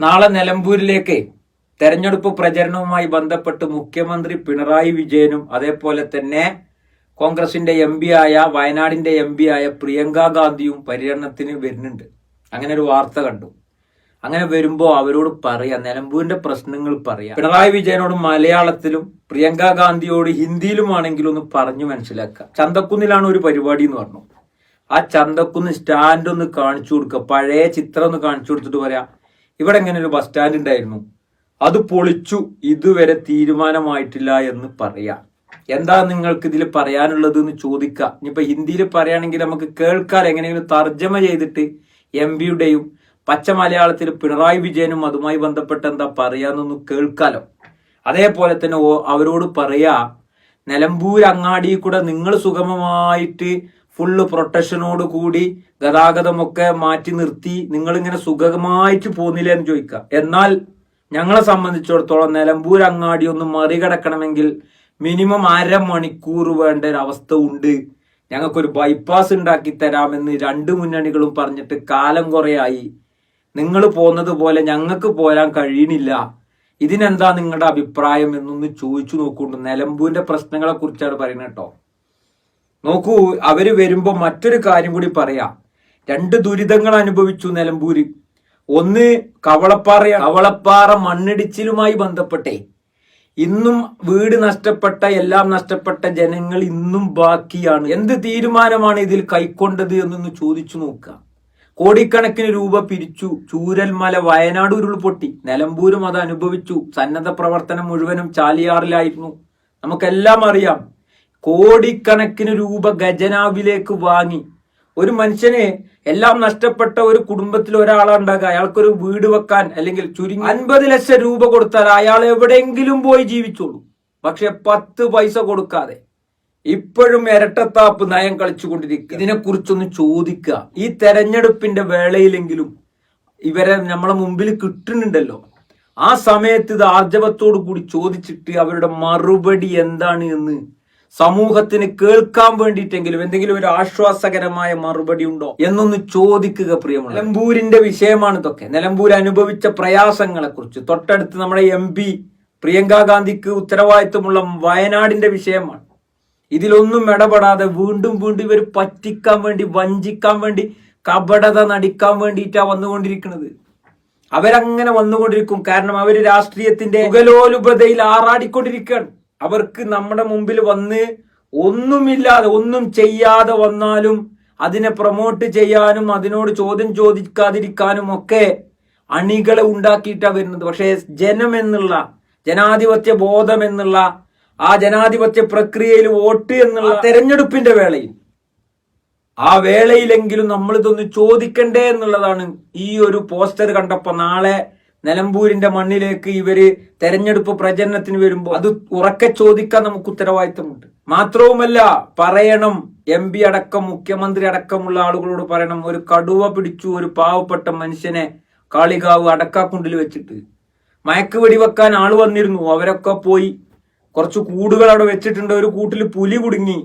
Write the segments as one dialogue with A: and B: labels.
A: നാളെ നിലമ്പൂരിലേക്ക് തെരഞ്ഞെടുപ്പ് പ്രചരണവുമായി ബന്ധപ്പെട്ട് മുഖ്യമന്ത്രി പിണറായി വിജയനും അതേപോലെ തന്നെ കോൺഗ്രസിന്റെ എം ആയ വയനാടിന്റെ എം ആയ പ്രിയങ്ക ഗാന്ധിയും പര്യടനത്തിന് വരുന്നുണ്ട്. അങ്ങനെ ഒരു വാർത്ത കണ്ടു. അങ്ങനെ വരുമ്പോൾ അവരോട് പറയാം നിലമ്പൂരിന്റെ പ്രശ്നങ്ങൾ പറയാം. പിണറായി വിജയനോട് മലയാളത്തിലും പ്രിയങ്ക ഗാന്ധിയോട് ഹിന്ദിയിലുമാണെങ്കിലും ഒന്ന് പറഞ്ഞു മനസ്സിലാക്കുക. ചന്തക്കുന്നിലാണ് ഒരു പരിപാടി എന്ന് പറഞ്ഞു. ആ ചന്തക്കുന്ന് സ്റ്റാൻഡ് ഒന്ന് കാണിച്ചു കൊടുക്കുക. പഴയ ചിത്രം ഒന്ന് കാണിച്ചു കൊടുത്തിട്ട് പറയാം ഇവിടെ ഇങ്ങനെ ഒരു ബസ് സ്റ്റാൻഡ് ഉണ്ടായിരുന്നു? അത് പൊളിച്ചു ഇതുവരെ തീരുമാനമായിട്ടില്ല എന്ന് പറയാം. എന്താ നിങ്ങൾക്ക് ഇതിൽ പറയാനുള്ളത് എന്ന് ചോദിക്കുക ഇനിയിപ്പോ ഹിന്ദിയിൽ പറയുകയാണെങ്കിൽ നമുക്ക് കേൾക്കാൻ എങ്ങനെയെങ്കിലും തർജമ ചെയ്തിട്ട് എം പിയുടെയും പച്ച മലയാളത്തിൽ പിണറായി വിജയനും അതുമായി ബന്ധപ്പെട്ട് എന്താ പറയാന്നൊന്ന് കേൾക്കാലോ. അതേപോലെ തന്നെ അവരോട് പറയാ നിലമ്പൂർ അങ്ങാടി കൂടെ നിങ്ങൾ സുഗമമായിട്ട് ഫുള്ള് പ്രൊട്ടക്ഷനോട് കൂടി ഗതാഗതമൊക്കെ മാറ്റി നിർത്തി നിങ്ങളിങ്ങനെ സുഖമായിട്ട് പോകുന്നില്ല എന്ന് ചോദിക്കുക. എന്നാൽ ഞങ്ങളെ സംബന്ധിച്ചിടത്തോളം നിലമ്പൂർ അങ്ങാടി ഒന്ന് മറികടക്കണമെങ്കിൽ മിനിമം അരമണിക്കൂർ വേണ്ട ഒരു അവസ്ഥ ഉണ്ട്. ഞങ്ങൾക്കൊരു ബൈപ്പാസ് ഉണ്ടാക്കി തരാമെന്ന് രണ്ട് മുന്നണികളും പറഞ്ഞിട്ട് കാലം കുറയായി. നിങ്ങൾ പോകുന്നത് പോലെ ഞങ്ങൾക്ക് പോരാൻ കഴിയണില്ല. ഇതിനെന്താ നിങ്ങളുടെ അഭിപ്രായം എന്നൊന്ന് ചോദിച്ചു നോക്കുന്നുണ്ട് നിലമ്പൂരിന്റെ പ്രശ്നങ്ങളെ കുറിച്ചാണ് പറയുന്നത് കേട്ടോ. നോക്കൂ അവർ വരുമ്പോ മറ്റൊരു കാര്യം കൂടി പറയാം. രണ്ട് ദുരിതങ്ങൾ അനുഭവിച്ചു നിലമ്പൂര്. ഒന്ന് കവളപ്പാറ കവളപ്പാറ മണ്ണിടിച്ചിലുമായി ബന്ധപ്പെട്ടേ. ഇന്നും വീട് നഷ്ടപ്പെട്ട എല്ലാം നഷ്ടപ്പെട്ട ജനങ്ങൾ ഇന്നും ബാക്കിയാണ്. എന്ത് തീരുമാനമാണ് ഇതിൽ കൈക്കൊണ്ടത് എന്നൊന്ന് ചോദിച്ചു നോക്കുക. കോടിക്കണക്കിന് രൂപ പിരിച്ചു. ചൂരൽമല വയനാട് ഉരുൾപൊട്ടി നിലമ്പൂരും അത് അനുഭവിച്ചു. സന്നദ്ധ പ്രവർത്തനം മുഴുവനും ചാലിയാറിലായിരുന്നു. നമുക്കെല്ലാം അറിയാം. കോടിക്കണക്കിന് രൂപ ഖജനാവിലേക്ക് വാങ്ങി. ഒരു മനുഷ്യന് എല്ലാം നഷ്ടപ്പെട്ട ഒരു കുടുംബത്തിൽ ഒരാളുണ്ടാകുക അയാൾക്കൊരു വീട് വെക്കാൻ അല്ലെങ്കിൽ ചുരുങ്ങി അൻപത് ലക്ഷം രൂപ കൊടുത്താൽ അയാൾ എവിടെയെങ്കിലും പോയി ജീവിച്ചോളൂ. പക്ഷെ പത്ത് പൈസ കൊടുക്കാതെ ഇപ്പോഴും ഇരട്ടത്താപ്പ് നയം കളിച്ചുകൊണ്ടിരിക്കുക. ഇതിനെക്കുറിച്ചൊന്ന് ചോദിക്കുക. ഈ തെരഞ്ഞെടുപ്പിന്റെ വേളയിലെങ്കിലും ഇവരെ നമ്മളെ മുമ്പിൽ കിട്ടുന്നുണ്ടല്ലോ. ആ സമയത്ത് ഇത് ആർജവത്തോടു കൂടി ചോദിച്ചിട്ട് അവരുടെ മറുപടി എന്താണ് എന്ന് സമൂഹത്തിന് കേൾക്കാൻ വേണ്ടിയിട്ടെങ്കിലും എന്തെങ്കിലും ഒരു ആശ്വാസകരമായ മറുപടി ഉണ്ടോ എന്നൊന്ന് ചോദിക്കുക പ്രിയമുള്ള നിലമ്പൂരിന്റെ വിഷയമാണ് ഇതൊക്കെ. നിലമ്പൂർ അനുഭവിച്ച പ്രയാസങ്ങളെ കുറിച്ച് തൊട്ടടുത്ത് നമ്മുടെ എം പി പ്രിയങ്ക ഗാന്ധിക്ക് ഉത്തരവാദിത്വമുള്ള വയനാടിന്റെ വിഷയമാണ്. ഇതിലൊന്നും ഇടപെടാതെ വീണ്ടും വീണ്ടും ഇവർ പറ്റിക്കാൻ വേണ്ടി വഞ്ചിക്കാൻ വേണ്ടി കപടത നടിക്കാൻ വേണ്ടിയിട്ടാ വന്നുകൊണ്ടിരിക്കുന്നത്. അവരങ്ങനെ വന്നുകൊണ്ടിരിക്കും. കാരണം അവർ രാഷ്ട്രീയത്തിന്റെ മുഖലോലുപതയിൽ ആറാടിക്കൊണ്ടിരിക്കുകയാണ്. അവർക്ക് നമ്മുടെ മുമ്പിൽ വന്ന് ഒന്നുമില്ലാതെ ഒന്നും ചെയ്യാതെ വന്നാലും അതിനെ പ്രൊമോട്ട് ചെയ്യാനും അതിനോട് ചോദ്യം ചോദിക്കാതിരിക്കാനും ഒക്കെ അണികളെ ഉണ്ടാക്കിയിട്ടാണ് വരുന്നത്. പക്ഷേ ജനം എന്നുള്ള ജനാധിപത്യ ബോധം എന്നുള്ള ആ ജനാധിപത്യ പ്രക്രിയയിൽ വോട്ട് എന്നുള്ള തെരഞ്ഞെടുപ്പിന്റെ വേളയിൽ ആ വേളയിലെങ്കിലും നമ്മൾ ഇതൊന്ന് ചോദിക്കണ്ടേ എന്നുള്ളതാണ് ഈ ഒരു പോസ്റ്റർ കണ്ടപ്പോ നാളെ നിലമ്പൂരിന്റെ മണ്ണിലേക്ക് ഇവർ തെരഞ്ഞെടുപ്പ് പ്രചരണത്തിന് വരുമ്പോൾ അത് ഉറക്കെ ചോദിക്കാൻ നമുക്ക് ഉത്തരവാദിത്തമുണ്ട്. മാത്രവുമല്ല പറയണം എം പി അടക്കം മുഖ്യമന്ത്രി അടക്കമുള്ള ആളുകളോട് പറയണം ഒരു കടുവ പിടിച്ചു ഒരു പാവപ്പെട്ട മനുഷ്യനെ കാളികാവ് അടക്കാക്കുണ്ടിൽ വെച്ചിട്ട്. മയക്ക് വെടിവെക്കാൻ ആൾ വന്നിരുന്നു അവരൊക്കെ പോയി. കുറച്ച് കൂടുകൾ അവിടെ വെച്ചിട്ടുണ്ട് ഒരു കൂട്ടിൽ പുലി കുടുങ്ങി.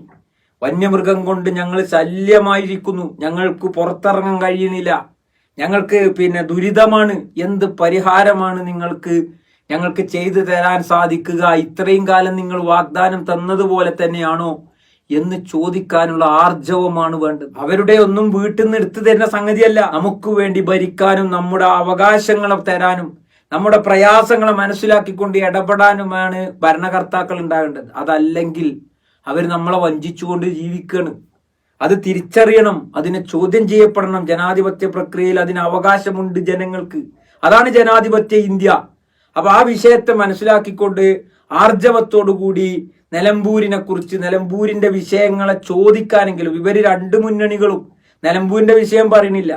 A: വന്യമൃഗം കൊണ്ട് ഞങ്ങൾ ശല്യമായിരിക്കുന്നു ഞങ്ങൾക്ക് പുറത്തിറങ്ങാൻ കഴിയണില്ല ഞങ്ങൾക്ക് പിന്നെ ദുരിതമാണ്. എന്ത് പരിഹാരമാണ് നിങ്ങൾക്ക് ഞങ്ങൾക്ക് ചെയ്തു തരാൻ സാധിക്കുക? ഇത്രയും കാലം നിങ്ങൾ വാഗ്ദാനം തന്നതുപോലെ തന്നെയാണോ എന്ന് ചോദിക്കാനുള്ള ആർജവമാണ് വേണ്ടത്. അവരുടെ ഒന്നും വീട്ടിൽ നിന്ന് എടുത്തു തരുന്ന സംഗതിയല്ല. നമുക്ക് വേണ്ടി ഭരിക്കാനും നമ്മുടെ അവകാശങ്ങളെ തരാനും നമ്മുടെ പ്രയാസങ്ങളെ മനസ്സിലാക്കിക്കൊണ്ട് ഇടപെടാനുമാണ് ഭരണകർത്താക്കൾ ഉണ്ടാകേണ്ടത്. അതല്ലെങ്കിൽ അവർ നമ്മളെ വഞ്ചിച്ചുകൊണ്ട് ജീവിക്കുകയാണ് അത് തിരിച്ചറിയണം അതിനെ ചോദ്യം ചെയ്യപ്പെടണം. ജനാധിപത്യ പ്രക്രിയയിൽ അതിന് അവകാശമുണ്ട് ജനങ്ങൾക്ക്. അതാണ് ജനാധിപത്യ ഇന്ത്യ. അപ്പൊ ആ വിഷയത്തെ മനസ്സിലാക്കിക്കൊണ്ട് ആർജവത്തോടുകൂടി നിലമ്പൂരിനെ കുറിച്ച് നിലമ്പൂരിന്റെ വിഷയങ്ങളെ ചോദിക്കാനെങ്കിലും ഇവർ രണ്ട് മുന്നണികളും നിലമ്പൂരിന്റെ വിഷയം പറയണില്ല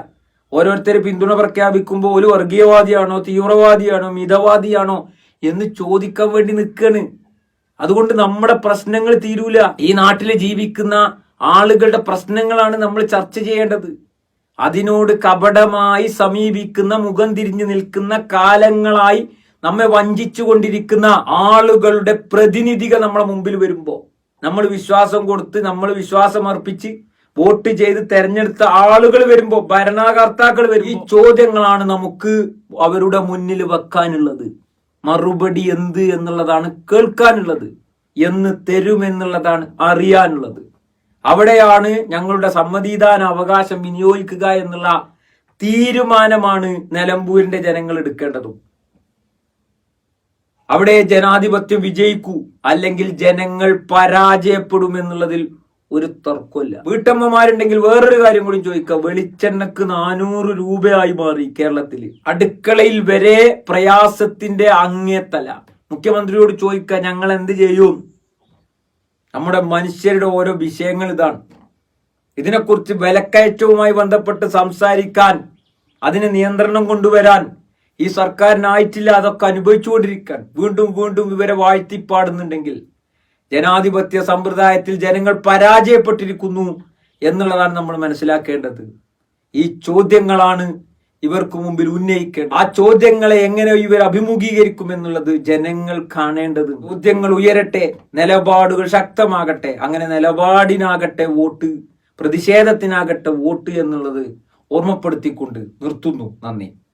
A: ഓരോരുത്തർ പിന്തുണ പ്രഖ്യാപിക്കുമ്പോൾ ഒരു വർഗീയവാദിയാണോ തീവ്രവാദിയാണോ മിതവാദിയാണോ എന്ന് ചോദിക്കാൻ വേണ്ടി നിൽക്കാണ് അതുകൊണ്ട് നമ്മുടെ പ്രശ്നങ്ങൾ തീരൂല. ഈ നാട്ടിൽ ജീവിക്കുന്ന ആളുകളുടെ പ്രശ്നങ്ങളാണ് നമ്മൾ ചർച്ച ചെയ്യേണ്ടത്. അതിനോട് കപടമായി സമീപിക്കുന്ന മുഖം തിരിഞ്ഞു നിൽക്കുന്ന കാലങ്ങളായി നമ്മെ വഞ്ചിച്ചു കൊണ്ടിരിക്കുന്ന ആളുകളുടെ പ്രതിനിധികൾ നമ്മളെ മുമ്പിൽ വരുമ്പോൾ നമ്മൾ വിശ്വാസം കൊടുത്ത് നമ്മൾ വിശ്വാസം അർപ്പിച്ച് വോട്ട് ചെയ്ത് തെരഞ്ഞെടുത്ത ആളുകൾ വരുമ്പോൾ ഭരണകർത്താക്കൾ വരും ഈ ചോദ്യങ്ങളാണ് നമുക്ക് അവരുടെ മുന്നിൽ വെക്കാനുള്ളത്. മറുപടി എന്ത് എന്നുള്ളതാണ് കേൾക്കാനുള്ളത്. എന്ന് തരുമെന്നുള്ളതാണ് അറിയാനുള്ളത്. അവിടെയാണ് ഞങ്ങളുടെ സമ്മതിദാന അവകാശം വിനിയോഗിക്കുക എന്നുള്ള തീരുമാനമാണ് നിലമ്പൂരിന്റെ ജനങ്ങൾ എടുക്കേണ്ടതും. അവിടെ ജനാധിപത്യം വിജയിക്കൂ അല്ലെങ്കിൽ ജനങ്ങൾ പരാജയപ്പെടും എന്നുള്ളതിൽ ഒരു തർക്കമില്ല വീട്ടമ്മമാരുണ്ടെങ്കിൽ വേറൊരു കാര്യം കൂടി ചോദിക്കാം. വെളിച്ചെണ്ണക്ക് നാനൂറ് രൂപയായി മാറി കേരളത്തിൽ. അടുക്കളയിൽ വരെ പ്രയാസത്തിന്റെ അങ്ങേത്തല. മുഖ്യമന്ത്രിയോട് ചോദിക്കുക ഞങ്ങൾ എന്ത് ചെയ്യും? നമ്മുടെ മനുഷ്യരുടെ ഓരോ വിഷയങ്ങൾ ഇതാണ്. ഇതിനെക്കുറിച്ച് വിലക്കയറ്റവുമായി ബന്ധപ്പെട്ട് സംസാരിക്കാൻ അതിന് നിയന്ത്രണം കൊണ്ടുവരാൻ ഈ സർക്കാരിനായിട്ടില്ല അതൊക്കെ അനുഭവിച്ചുകൊണ്ടിരിക്കാൻ വീണ്ടും വീണ്ടും ഇവരെ വാഴ്ത്തിപ്പാടുന്നുണ്ടെങ്കിൽ ജനാധിപത്യ സമ്പ്രദായത്തിൽ ജനങ്ങൾ പരാജയപ്പെട്ടിരിക്കുന്നു എന്നുള്ളതാണ് നമ്മൾ മനസ്സിലാക്കേണ്ടത്. ഈ ചോദ്യങ്ങളാണ് ഇവർക്ക് മുമ്പിൽ ഉന്നയിക്കേണ്ടത്. ആ ചോദ്യങ്ങളെ എങ്ങനെ ഇവർ അഭിമുഖീകരിക്കും എന്നുള്ളത് ജനങ്ങൾ കാണേണ്ടത്. ചോദ്യങ്ങൾ ഉയരട്ടെ നിലപാടുകൾ ശക്തമാകട്ടെ അങ്ങനെ നിലപാടിനാകട്ടെ വോട്ട് പ്രതിഷേധത്തിനാകട്ടെ വോട്ട് എന്നുള്ളത് ഓർമ്മപ്പെടുത്തിക്കൊണ്ട് നിർത്തുന്നു. നന്ദി.